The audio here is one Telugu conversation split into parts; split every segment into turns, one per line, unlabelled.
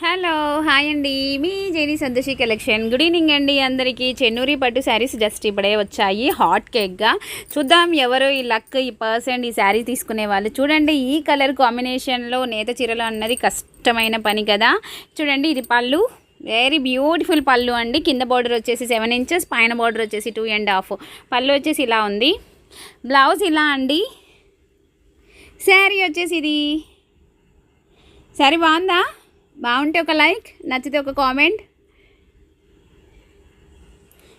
హలో హాయ్ అండి. మీ Jeni Santoshi collection. Good evening అండి అందరికీ. చెన్నూరి పట్టు శారీస్ జస్ట్ ఇప్పుడే వచ్చాయి. హాట్ కేక్గా చూద్దాం ఎవరు ఈ లక్ ఈ పర్సన్ ఈ శారీ తీసుకునే వాళ్ళు. చూడండి ఈ కలర్ కాంబినేషన్లో నేత చీరలు అన్నది కష్టమైన పని కదా. చూడండి ఇది పళ్ళు. వెరీ బ్యూటిఫుల్ పళ్ళు అండి. కింద బార్డర్ వచ్చేసి సెవెన్ ఇంచెస్ పైన బార్డర్ వచ్చేసి టూ అండ్ హాఫ్ పళ్ళు వచ్చేసి ఇలా ఉంది. బ్లౌజ్ ఇలా అండి. శారీ వచ్చేసి ఇది. శారీ బాగుందా? బాగుంటే ఒక లైక్ నచ్చితే ఒక కామెంట్.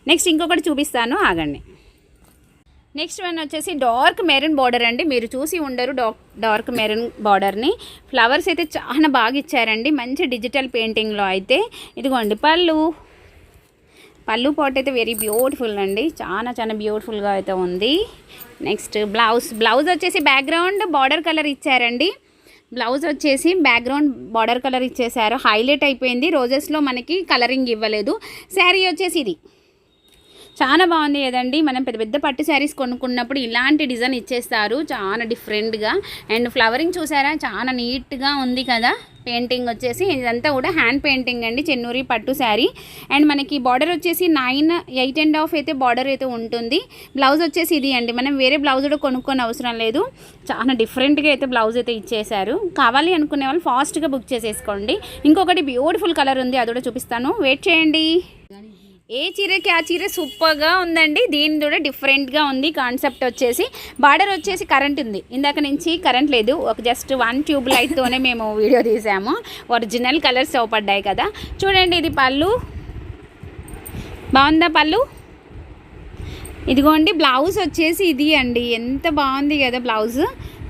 నెక్స్ట్ ఇంకొకటి చూపిస్తాను ఆగండి. నెక్స్ట్ వన్ వచ్చేసి డార్క్ మెరూన్ బార్డర్ అండి. మీరు చూసి ఉండరు డార్క్ మెరూన్ బార్డర్ని. ఫ్లవర్స్ అయితే చాలా బాగా ఇచ్చారండి. మంచి డిజిటల్ పెయింటింగ్లో అయితే. ఇదిగోండి పళ్ళు. పళ్ళు పాట్ అయితే వెరీ బ్యూటిఫుల్ అండి. చాలా చాలా బ్యూటిఫుల్గా అయితే ఉంది. నెక్స్ట్ బ్లౌజ్ బ్లౌజ్ వచ్చేసి బ్యాక్గ్రౌండ్ బార్డర్ కలర్ ఇచ్చారండి. బ్లౌజ్ వచ్చేసి బ్యాక్గ్రౌండ్ బార్డర్ కలర్ ఇచ్చేసారు హైలైట్ అయిపోయింది. రోజెస్లో మనకి కలరింగ్ ఇవ్వలేదు. శారీ వచ్చేసి ఇది. చాలా బాగుంది కదండి. మనం పెద్ద పెద్ద పట్టు శారీస్ కొనుక్కున్నప్పుడు ఇలాంటి డిజైన్ ఇచ్చేస్తారు. చాలా డిఫరెంట్గా అండ్ ఫ్లవరింగ్ చూసారా? చాలా నీట్గా ఉంది కదా. పెయింటింగ్ వచ్చేసి ఇదంతా కూడా హ్యాండ్ పెయింటింగ్ అండి. చెన్నూరి పట్టు శారీ. అండ్ మనకి బార్డర్ వచ్చేసి నైన్ ఎయిట్ అండ్ హాఫ్ అయితే బార్డర్ అయితే ఉంటుంది. బ్లౌజ్ వచ్చేసి ఇది అండి. మనం వేరే బ్లౌజ్ కూడా కొనుక్కొని అవసరం లేదు. చాలా డిఫరెంట్గా అయితే బ్లౌజ్ అయితే ఇచ్చేశారు. కావాలి అనుకునే వాళ్ళు ఫాస్ట్గా బుక్ చేసేసుకోండి. ఇంకొకటి బ్యూటిఫుల్ కలర్ ఉంది. అది కూడా చూపిస్తాను. వెయిట్ చేయండి. ఏ చీరకి ఆ చీర సూపర్గా ఉందండి. దీని కూడా డిఫరెంట్గా ఉంది. కాన్సెప్ట్ వచ్చేసి బార్డర్ వచ్చేసి కరెంట్ ఉంది. ఇందాక నుంచి కరెంట్ లేదు. ఒక జస్ట్ వన్ ట్యూబ్ లైట్తోనే మేము వీడియో తీసాము. ఒరిజినల్ కలర్స్ అవపడ్డాయి కదా. చూడండి ఇది పళ్ళు. బాగుందా పళ్ళు? ఇదిగోండి బ్లౌజ్ వచ్చేసి ఇది అండి. ఎంత బాగుంది కదా బ్లౌజ్.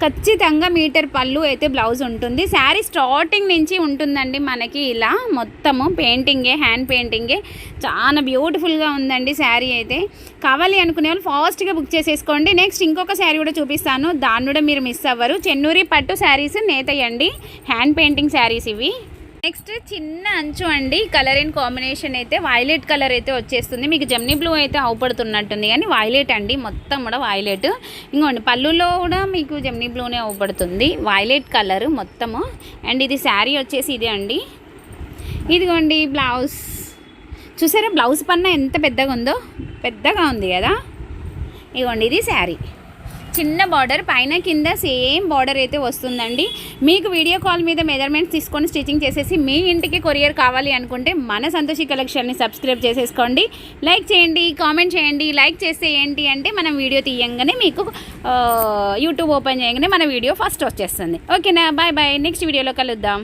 ఖచ్చితంగా మీటర్ పళ్ళు అయితే బ్లౌజ్ ఉంటుంది. శారీ స్టార్టింగ్ నుంచి ఉంటుందండి మనకి ఇలా. మొత్తము పెయింటింగే హ్యాండ్ పెయింటింగే చాలా బ్యూటిఫుల్గా ఉందండి శారీ అయితే. కావాలి అనుకునే వాళ్ళు ఫాస్ట్గా బుక్ చేసేసుకోండి. నెక్స్ట్ ఇంకొక శారీ కూడా చూపిస్తాను. దాన్ని కూడా మీరు మిస్ అవ్వరు. చెన్నూరి పట్టు శారీస్ నేతయ్యండి. హ్యాండ్ పెయింటింగ్ శారీస్ ఇవి. నెక్స్ట్ చిన్న అంచు అండి. కలర్ అండ్ కాంబినేషన్ అయితే వైలెట్ కలర్ అయితే వచ్చేస్తుంది. మీకు జమ్నీ బ్లూ అయితే అవుపడుతున్నట్టుంది. కానీ వైలెట్ అండి. మొత్తం కూడా వైలెట్ ఇంకోండి పళ్ళులో కూడా మీకు జమ్నీ బ్లూనే అవుపడుతుంది. వైలెట్ కలర్ మొత్తము. అండ్ ఇది శారీ వచ్చేసి ఇదే అండి. ఇదిగోండి బ్లౌజ్ చూసారా? బ్లౌజ్ పన్న ఎంత పెద్దగా ఉందో పెద్దగా ఉంది కదా? ఇదిగోండి ఇది శారీ. చిన్న బార్డర్ పైన కింద సేమ్ బార్డర్ అయితే వస్తుందండి. మీకు వీడియో కాల్ మీద మెజర్మెంట్స్ తీసుకొని స్టిచ్చింగ్ చేసేసి మీ ఇంటికి కొరియర్ కావాలి అనుకుంటే మన సంతోషి కలెక్షన్ని సబ్స్క్రైబ్ చేసేసుకోండి. లైక్ చేయండి కామెంట్ చేయండి లైక్ చేస్తే ఏంటి అంటే మనం వీడియో తీయంగానే మీకు యూట్యూబ్ ఓపెన్ చేయగానే మన వీడియో ఫస్ట్ వచ్చేస్తుంది. ఓకేనా బాయ్ బాయ్ నెక్స్ట్ వీడియోలో కలుద్దాం.